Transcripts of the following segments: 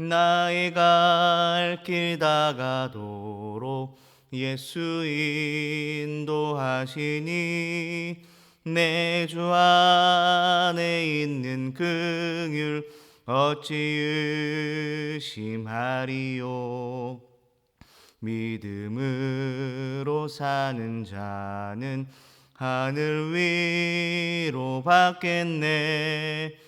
나의 갈 길 다가도록 예수 인도하시니 내 주 안에 있는 긍휼 어찌 의심하리요? 믿음으로 사는 자는 하늘 위로 받겠네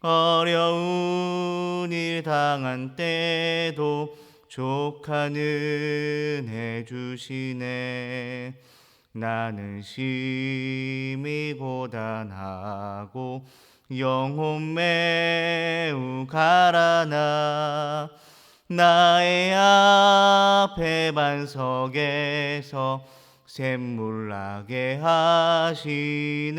어려운 일 당한 때도 족하는 해주시네. 나는 심히 고단하고 영혼 매우 가라나. 나의 앞에 반석에서 샘물 나게 하시네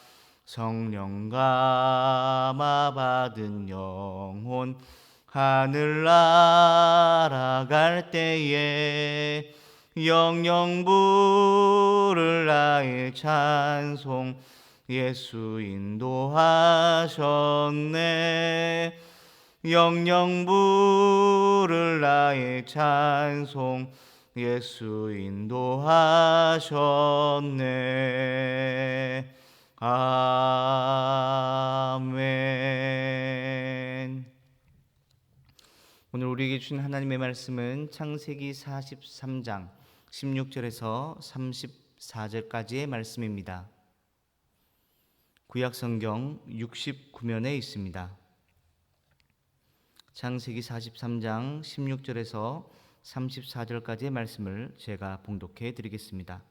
성령 감화 받은 영혼 하늘 날아갈 때에 영영 부를 나의 찬송 예수 인도하셨네. 영영 부를 나의 찬송 예수 인도하셨네 아멘 오늘 우리에게 주신 하나님의 말씀은 창세기 43장 16절에서 34절까지의 말씀입니다. 구약 성경 69면에 있습니다. 창세기 43장 16절에서 34절까지의 말씀을 제가 봉독해 드리겠습니다.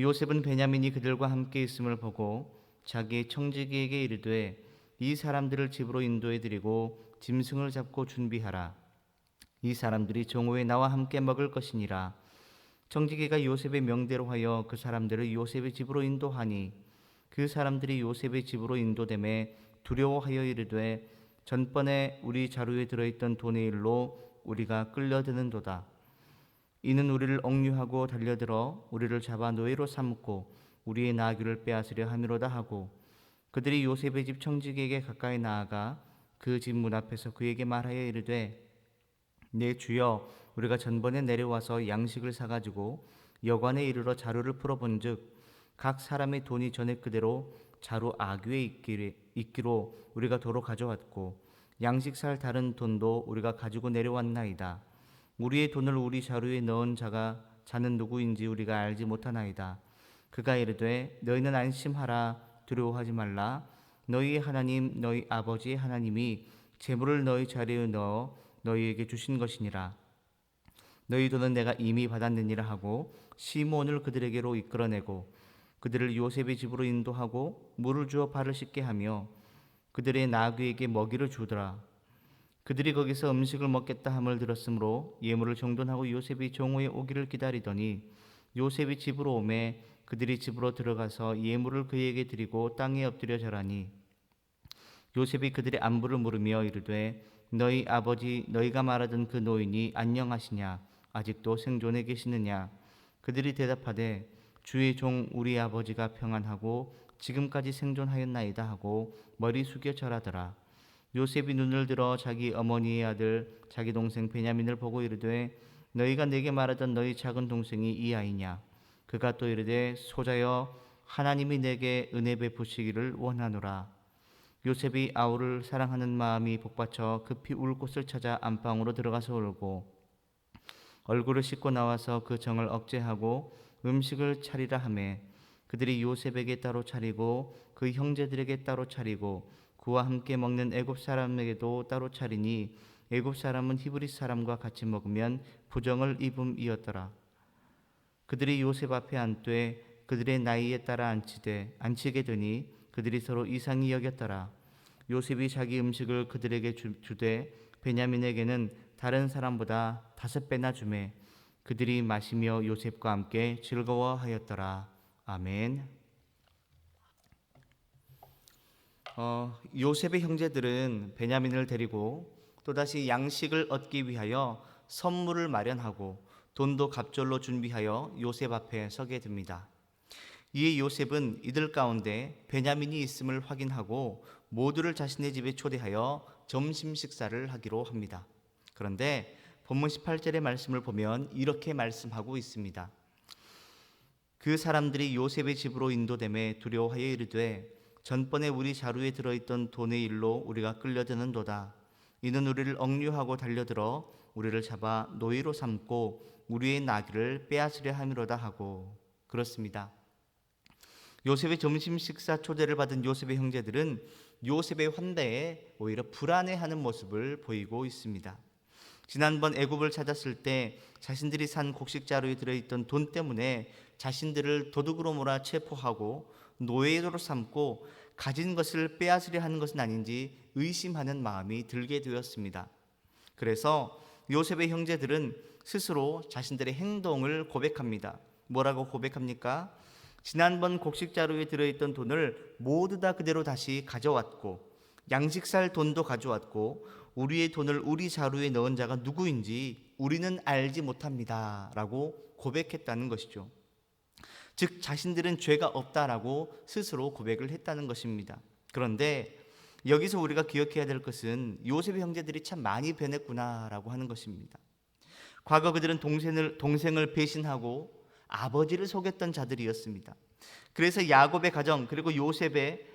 요셉은 베냐민이 그들과 함께 있음을 보고 자기의 청지기에게 이르되 이 사람들을 집으로 인도해 드리고 짐승을 잡고 준비하라. 이 사람들이 정오에 나와 함께 먹을 것이니라. 청지기가 요셉의 명대로 하여 그 사람들을 요셉의 집으로 인도하니 그 사람들이 요셉의 집으로 인도됨에 두려워하여 이르되 전번에 우리 자루에 들어있던 돈의 일로 우리가 끌려드는도다. 이는 우리를 억류하고 달려들어 우리를 잡아 노예로 삼고 우리의 나귀를 빼앗으려 함이로다 하고 그들이 요셉의 집 청지기에게 가까이 나아가 그 집 문 앞에서 그에게 말하여 이르되 내 주여 우리가 전번에 내려와서 양식을 사가지고 여관에 이르러 자루를 풀어본즉 각 사람의 돈이 전에 그대로 자루 아귀에 있기로 우리가 도로 가져왔고 양식 살 다른 돈도 우리가 가지고 내려왔나이다. 우리의 돈을 우리 자루에 넣은 자가 자는 누구인지 우리가 알지 못하나이다. 그가 이르되 너희는 안심하라 두려워하지 말라 너희의 하나님 너희 아버지의 하나님이 재물을 너희 자리에 넣어 너희에게 주신 것이니라 너희 돈은 내가 이미 받았느니라 하고 시몬을 그들에게로 이끌어내고 그들을 요셉의 집으로 인도하고 물을 주어 발을 씻게 하며 그들의 나귀에게 먹이를 주더라. 그들이 거기서 음식을 먹겠다 함을 들었으므로 예물을 정돈하고 요셉이 종호의 오기를 기다리더니 요셉이 집으로 오매 그들이 집으로 들어가서 예물을 그에게 드리고 땅에 엎드려 절하니 요셉이 그들의 안부를 물으며 이르되 너희 아버지 너희가 말하던 그 노인이 안녕하시냐? 아직도 생존해 계시느냐? 그들이 대답하되 주의 종 우리 아버지가 평안하고 지금까지 생존하였나이다 하고 머리 숙여 절하더라 요셉이 눈을 들어 자기 어머니의 아들 자기 동생 베냐민을 보고 이르되 너희가 내게 말하던 너희 작은 동생이 이 아이냐? 그가 또 이르되 소자여 하나님이 내게 은혜 베푸시기를 원하노라. 요셉이 아우를 사랑하는 마음이 복받쳐 급히 울 곳을 찾아 안방으로 들어가서 울고 얼굴을 씻고 나와서 그 정을 억제하고 음식을 차리라 하매 그들이 요셉에게 따로 차리고 그 형제들에게 따로 차리고 그와 함께 먹는 애굽 사람에게도 따로 차리니 애굽 사람은 히브리 사람과 같이 먹으면 부정을 입음이었더라. 그들이 요셉 앞에 앉되 그들의 나이에 따라 앉히되 앉히게 되니 그들이 서로 이상히 여겼더라. 요셉이 자기 음식을 그들에게 주, 주되 베냐민에게는 다른 사람보다 다섯 배나 주매 그들이 마시며 요셉과 함께 즐거워하였더라. 아멘. 어, 요셉의 형제들은 베냐민을 데리고 또다시 양식을 얻기 위하여 선물을 마련하고 돈도 갑절로 준비하여 요셉 앞에 서게 됩니다. 이에 요셉은 이들 가운데 베냐민이 있음을 확인하고 모두를 자신의 집에 초대하여 점심 식사를 하기로 합니다. 그런데 본문 18절의 말씀을 보면 이렇게 말씀하고 있습니다. 그 사람들이 요셉의 집으로 인도됨에 두려워하여 이르되 전번에 우리 자루에 들어있던 돈의 일로 우리가 끌려드는도다. 이는 우리를 억류하고 달려들어 우리를 잡아 노예로 삼고 우리의 나귀를 빼앗으려 함이로다 하고 그렇습니다. 요셉의 점심 식사 초대를 받은 요셉의 형제들은 요셉의 환대에 오히려 불안해하는 모습을 보이고 있습니다. 지난번 애굽을 찾았을 때 자신들이 산 곡식 자루에 들어있던 돈 때문에 자신들을 도둑으로 몰아 체포하고 노예로 삼고 가진 것을 빼앗으려 하는 것은 아닌지 의심하는 마음이 들게 되었습니다. 그래서 요셉의 형제들은 스스로 자신들의 행동을 고백합니다. 뭐라고 고백합니까? 지난번 곡식 자루에 들어있던 돈을 모두 다 그대로 다시 가져왔고 양식 살 돈도 가져왔고 우리의 돈을 우리 자루에 넣은 자가 누구인지 우리는 알지 못합니다라고 고백했다는 것이죠. 즉 자신들은 죄가 없다라고 스스로 고백을 했다는 것입니다. 그런데 여기서 우리가 기억해야 될 것은 요셉의 형제들이 참 많이 변했구나라고 하는 것입니다. 과거 그들은 동생을 동생을 배신하고 아버지를 속였던 자들이었습니다. 그래서 야곱의 가정 그리고 요셉의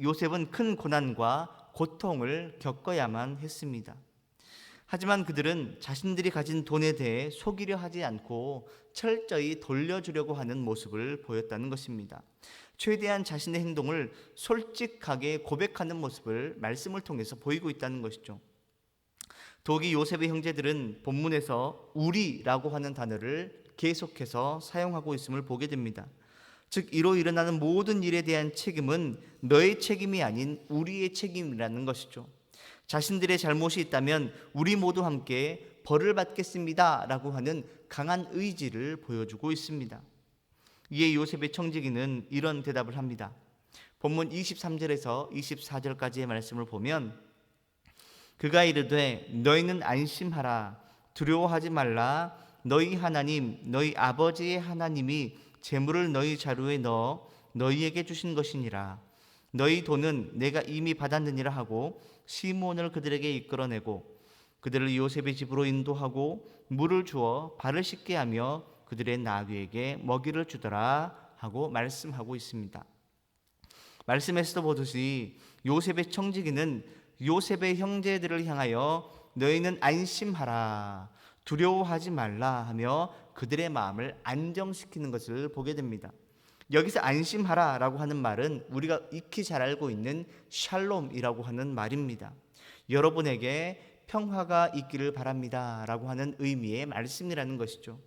요셉은 큰 고난과 고통을 겪어야만 했습니다. 하지만 그들은 자신들이 가진 돈에 대해 속이려 하지 않고 철저히 돌려주려고 하는 모습을 보였다는 것입니다. 최대한 자신의 행동을 솔직하게 고백하는 모습을 말씀을 통해서 보이고 있다는 것이죠. 독이 요셉의 형제들은 본문에서 우리라고 하는 단어를 계속해서 사용하고 있음을 보게 됩니다. 즉 이로 일어나는 모든 일에 대한 책임은 너의 책임이 아닌 우리의 책임이라는 것이죠. 자신들의 잘못이 있다면 우리 모두 함께 벌을 받겠습니다 라고 하는 강한 의지를 보여주고 있습니다. 이에 요셉의 청지기는 이런 대답을 합니다. 본문 23절에서 24절까지의 말씀을 보면 그가 이르되 너희는 안심하라 두려워하지 말라 너희 하나님 너희 아버지의 하나님이 재물을 너희 자루에 넣어 너희에게 주신 것이니라 너희 돈은 내가 이미 받았느니라 하고 시몬을 그들에게 이끌어내고 그들을 요셉의 집으로 인도하고 물을 주어 발을 씻게 하며 그들의 나귀에게 먹이를 주더라 하고 말씀하고 있습니다. 말씀에서도 보듯이 요셉의 청지기는 요셉의 형제들을 향하여 너희는 안심하라 두려워하지 말라 하며 그들의 마음을 안정시키는 것을 보게 됩니다. 여기서 안심하라 라고 하는 말은 우리가 익히 잘 알고 있는 샬롬이라고 하는 말입니다. 여러분에게 평화가 있기를 바랍니다 라고 하는 의미의 말씀이라는 것이죠.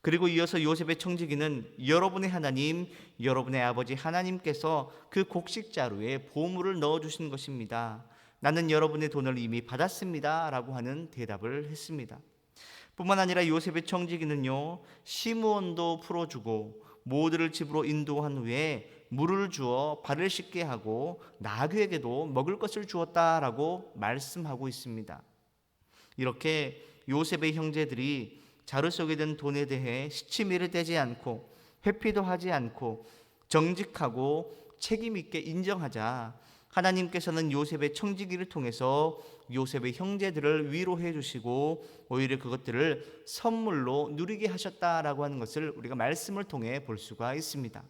그리고 이어서 요셉의 청지기는 여러분의 하나님, 여러분의 아버지 하나님께서 그 곡식자루에 보물을 넣어 주신 것입니다. 나는 여러분의 돈을 이미 받았습니다 라고 하는 대답을 했습니다. 뿐만 아니라 요셉의 청지기는요 시므온도 풀어주고 모두를 집으로 인도한 후에 물을 주어 발을 씻게 하고 나귀에게도 먹을 것을 주었다라고 말씀하고 있습니다. 이렇게 요셉의 형제들이 자루 속에 든 돈에 대해 시치미를 떼지 않고 회피도 하지 않고 정직하고 책임 있게 인정하자 하나님께서는 요셉의 청지기를 통해서 요셉의 형제들을 위로해 주시고 오히려 그것들을 선물로 누리게 하셨다라고 하는 것을 우리가 말씀을 통해 볼 수가 있습니다.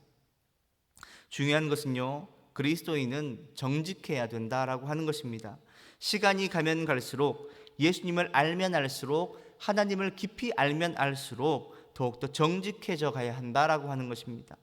중요한 것은요. 그리스도인은 정직해야 된다라고 하는 것입니다. 시간이 가면 갈수록 예수님을 알면 알수록 하나님을 깊이 알면 알수록 더욱더 정직해져 가야 한다라고 하는 것입니다.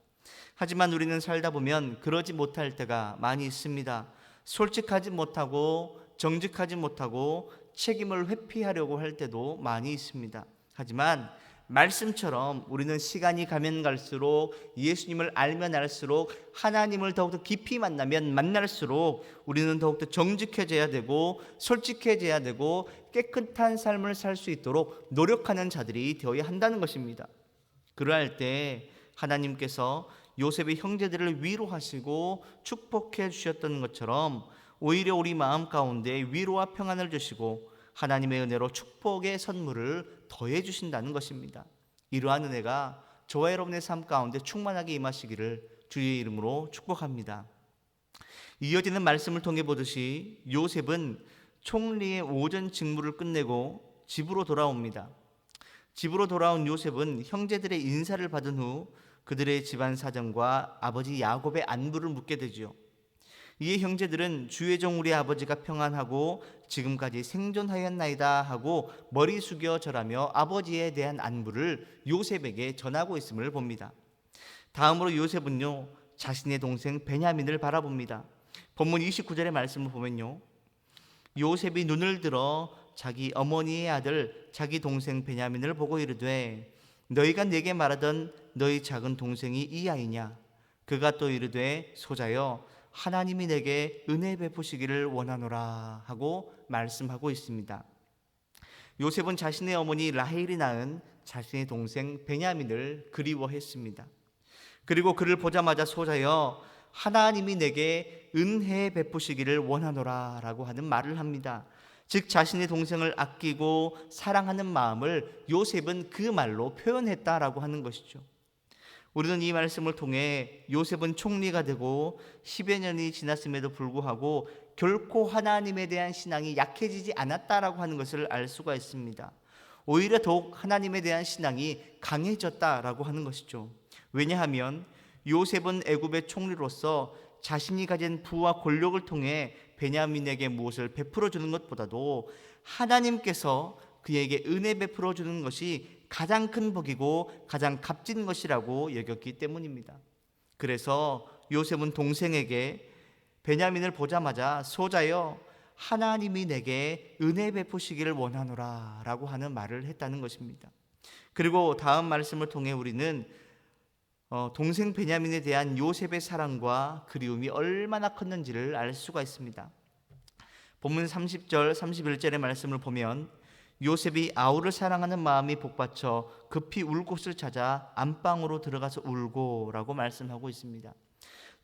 하지만 우리는 살다 보면 그러지 못할 때가 많이 있습니다. 솔직하지 못하고 정직하지 못하고 책임을 회피하려고 할 때도 많이 있습니다. 하지만 말씀처럼 우리는 시간이 가면 갈수록 예수님을 알면 알수록 하나님을 더욱더 깊이 만나면 만날수록 우리는 더욱더 정직해져야 되고 솔직해져야 되고 깨끗한 삶을 살 수 있도록 노력하는 자들이 되어야 한다는 것입니다. 그러할 때 하나님께서 요셉의 형제들을 위로하시고 축복해 주셨던 것처럼 오히려 우리 마음 가운데 위로와 평안을 주시고 하나님의 은혜로 축복의 선물을 더해 주신다는 것입니다. 이러한 은혜가 저와 여러분의 삶 가운데 충만하게 임하시기를 주의 이름으로 축복합니다. 이어지는 말씀을 통해 보듯이 요셉은 총리의 오전 직무를 끝내고 집으로 돌아옵니다. 집으로 돌아온 요셉은 형제들의 인사를 받은 후 그들의 집안 사정과 아버지 야곱의 안부를 묻게 되지요. 이에 형제들은 주의 종 우리 아버지가 평안하고 지금까지 생존하였나이다 하고 머리 숙여 절하며 아버지에 대한 안부를 요셉에게 전하고 있음을 봅니다. 다음으로 요셉은요 자신의 동생 베냐민을 바라봅니다. 본문 29절의 말씀을 보면요. 요셉이 눈을 들어 자기 어머니의 아들 자기 동생 베냐민을 보고 이르되 너희가 내게 말하던 너희 작은 동생이 이 아이냐 그가 또 이르되 소자여 하나님이 내게 은혜 베푸시기를 원하노라 하고 말씀하고 있습니다. 요셉은 자신의 어머니 라헬이 낳은 자신의 동생 베냐민을 그리워했습니다. 그리고 그를 보자마자 소자여 하나님이 내게 은혜 베푸시기를 원하노라 라고 하는 말을 합니다. 즉 자신의 동생을 아끼고 사랑하는 마음을 요셉은 그 말로 표현했다라고 하는 것이죠. 우리는 이 말씀을 통해 요셉은 총리가 되고 10여 년이 지났음에도 불구하고 결코 하나님에 대한 신앙이 약해지지 않았다라고 하는 것을 알 수가 있습니다. 오히려 더욱 하나님에 대한 신앙이 강해졌다라고 하는 것이죠. 왜냐하면 요셉은 애굽의 총리로서 자신이 가진 부와 권력을 통해 베냐민에게 무엇을 베풀어 주는 것보다도 하나님께서 그에게 은혜 베풀어 주는 것이 가장 큰 복이고 가장 값진 것이라고 여겼기 때문입니다. 그래서 요셉은 동생에게 베냐민을 보자마자 소자여 하나님이 내게 은혜 베푸시기를 원하노라 라고 하는 말을 했다는 것입니다. 그리고 다음 말씀을 통해 우리는 어, 동생 베냐민에 대한 요셉의 사랑과 그리움이 얼마나 컸는지를 알 수가 있습니다. 본문 30절, 31절의 말씀을 보면 요셉이 아우를 사랑하는 마음이 복받쳐 급히 울 곳을 찾아 안방으로 들어가서 울고라고 말씀하고 있습니다.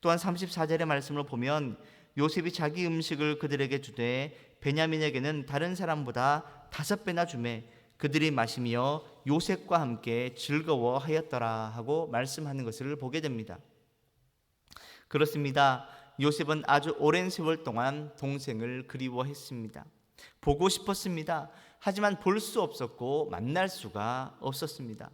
또한 34절의 말씀을 보면 요셉이 자기 음식을 그들에게 주되 베냐민에게는 다른 사람보다 다섯 배나 주매 그들이 마시며 요셉과 함께 즐거워하였더라 하고 말씀하는 것을 보게 됩니다. 그렇습니다. 요셉은 아주 오랜 세월 동안 동생을 그리워했습니다. 보고 싶었습니다. 하지만 볼 수 없었고 만날 수가 없었습니다.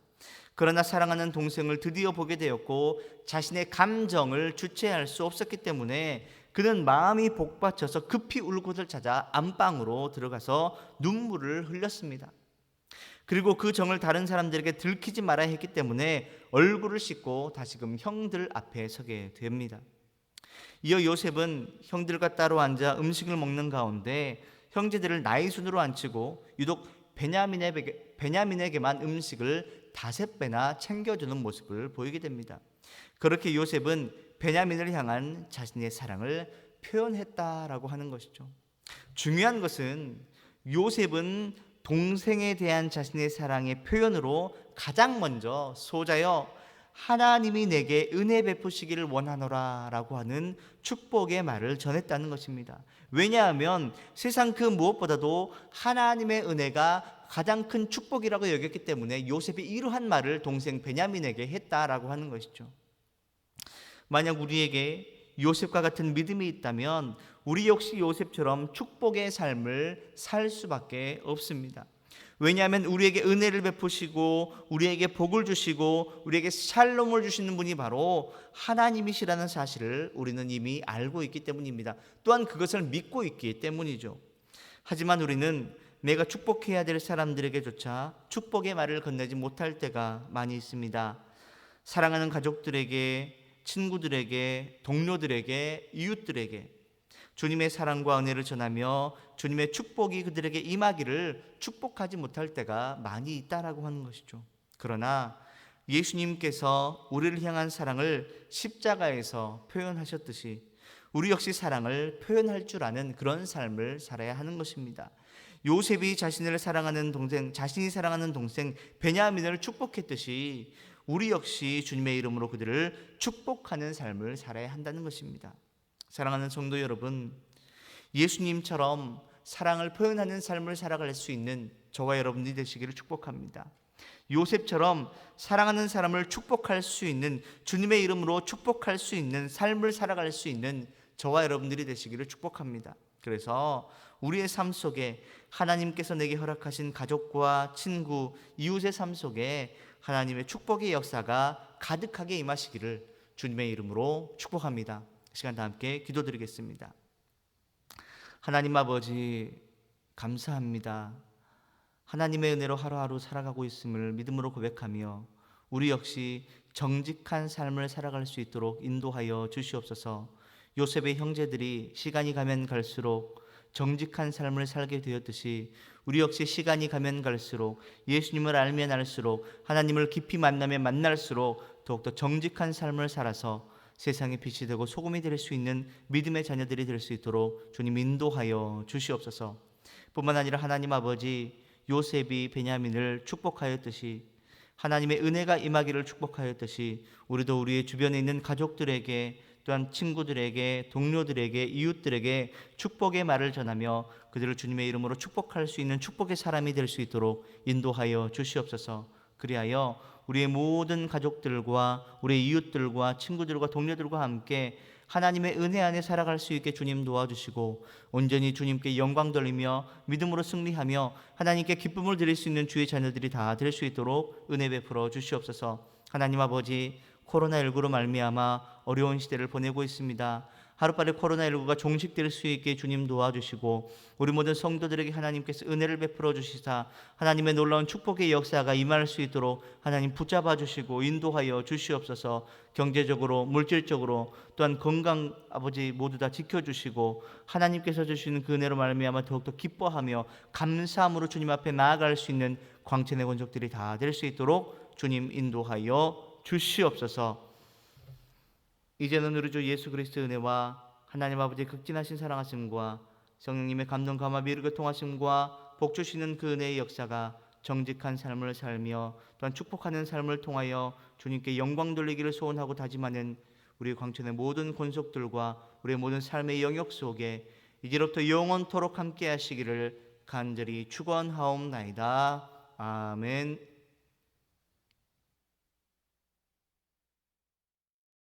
그러나 사랑하는 동생을 드디어 보게 되었고 자신의 감정을 주체할 수 없었기 때문에 그는 마음이 복받쳐서 급히 울 곳을 찾아 안방으로 들어가서 눈물을 흘렸습니다. 그리고 그 정을 다른 사람들에게 들키지 말아야 했기 때문에 얼굴을 씻고 다시금 형들 앞에 서게 됩니다. 이어 요셉은 형들과 따로 앉아 음식을 먹는 가운데 형제들을 나이 순으로 앉히고 유독 베냐민에게, 베냐민에게만 음식을 다섯 배나 챙겨주는 모습을 보이게 됩니다. 그렇게 요셉은 베냐민을 향한 자신의 사랑을 표현했다라고 하는 것이죠. 중요한 것은 요셉은 동생에 대한 자신의 사랑의 표현으로 가장 먼저 소자여 하나님이 내게 은혜 베푸시기를 원하노라 라고 하는 축복의 말을 전했다는 것입니다. 왜냐하면 세상 그 무엇보다도 하나님의 은혜가 가장 큰 축복이라고 여겼기 때문에 요셉이 이러한 말을 동생 베냐민에게 했다라고 하는 것이죠. 만약 우리에게 요셉과 같은 믿음이 있다면 우리 역시 요셉처럼 축복의 삶을 살 수밖에 없습니다. 왜냐하면 우리에게 은혜를 베푸시고 우리에게 복을 주시고 우리에게 샬롬을 주시는 분이 바로 하나님이시라는 사실을 우리는 이미 알고 있기 때문입니다. 또한 그것을 믿고 있기 때문이죠. 하지만 우리는 내가 축복해야 될 사람들에게조차 축복의 말을 건네지 못할 때가 많이 있습니다. 사랑하는 가족들에게, 친구들에게, 동료들에게, 이웃들에게 주님의 사랑과 은혜를 전하며 주님의 축복이 그들에게 임하기를 축복하지 못할 때가 많이 있다라고 하는 것이죠. 그러나 예수님께서 우리를 향한 사랑을 십자가에서 표현하셨듯이 우리 역시 사랑을 표현할 줄 아는 그런 삶을 살아야 하는 것입니다. 요셉이 자신을 사랑하는 동생, 자신이 사랑하는 동생 베냐민을 축복했듯이 우리 역시 주님의 이름으로 그들을 축복하는 삶을 살아야 한다는 것입니다. 사랑하는 성도 여러분, 예수님처럼 사랑을 표현하는 삶을 살아갈 수 있는 저와 여러분이 되시기를 축복합니다. 요셉처럼 사랑하는 사람을 축복할 수 있는 주님의 이름으로 축복할 수 있는 삶을 살아갈 수 있는 저와 여러분들이 되시기를 축복합니다. 그래서 우리의 삶 속에 하나님께서 내게 허락하신 가족과 친구, 이웃의 삶 속에 하나님의 축복의 역사가 가득하게 임하시기를 주님의 이름으로 축복합니다. 시간 다 함께 기도드리겠습니다. 하나님 아버지 감사합니다. 하나님의 은혜로 하루하루 살아가고 있음을 믿음으로 고백하며 우리 역시 정직한 삶을 살아갈 수 있도록 인도하여 주시옵소서. 요셉의 형제들이 시간이 가면 갈수록 정직한 삶을 살게 되었듯이 우리 역시 시간이 가면 갈수록 예수님을 알면 알수록 하나님을 깊이 만나면 만날수록 더욱더 정직한 삶을 살아서 세상의 빛이 되고 소금이 될 수 있는 믿음의 자녀들이 될 수 있도록 주님 인도하여 주시옵소서. 뿐만 아니라 하나님 아버지 요셉이 베냐민을 축복하였듯이 하나님의 은혜가 임하기를 축복하였듯이 우리도 우리의 주변에 있는 가족들에게 또한 친구들에게 동료들에게 이웃들에게 축복의 말을 전하며 그들을 주님의 이름으로 축복할 수 있는 축복의 사람이 될 수 있도록 인도하여 주시옵소서. 그리하여 우리의 모든 가족들과 우리의 이웃들과 친구들과 동료들과 함께 하나님의 은혜 안에 살아갈 수 있게 주님 도와주시고 온전히 주님께 영광 돌리며 믿음으로 승리하며 하나님께 기쁨을 드릴 수 있는 주의 자녀들이 다 될 수 있도록 은혜 베풀어 주시옵소서. 하나님 아버지 코로나19로 말미암아 어려운 시대를 보내고 있습니다. 하루빨리 코로나19가 종식될 수 있게 주님 도와주시고 우리 모든 성도들에게 하나님께서 은혜를 베풀어 주시사 하나님의 놀라운 축복의 역사가 임할 수 있도록 하나님 붙잡아 주시고 인도하여 주시옵소서 경제적으로 물질적으로 또한 건강 아버지 모두 다 지켜 주시고 하나님께서 주시는 그 은혜로 말미암아 더욱더 기뻐하며 감사함으로 주님 앞에 나아갈 수 있는 광채의 권족들이 다 될 수 있도록 주님 인도하여 주시옵소서. 이제는 우리 주 예수 그리스도의 은혜와 하나님 아버지의 극진하신 사랑하심과 성령님의 감동 감화 미르게 통하심과 복 주시는 그 은혜의 역사가 정직한 삶을 살며 또한 축복하는 삶을 통하여 주님께 영광 돌리기를 소원하고 다짐하는 우리 광천의 모든 권속들과 우리의 모든 삶의 영역 속에 이제로부터 영원토록 함께 하시기를 간절히 축원하옵나이다. 아멘.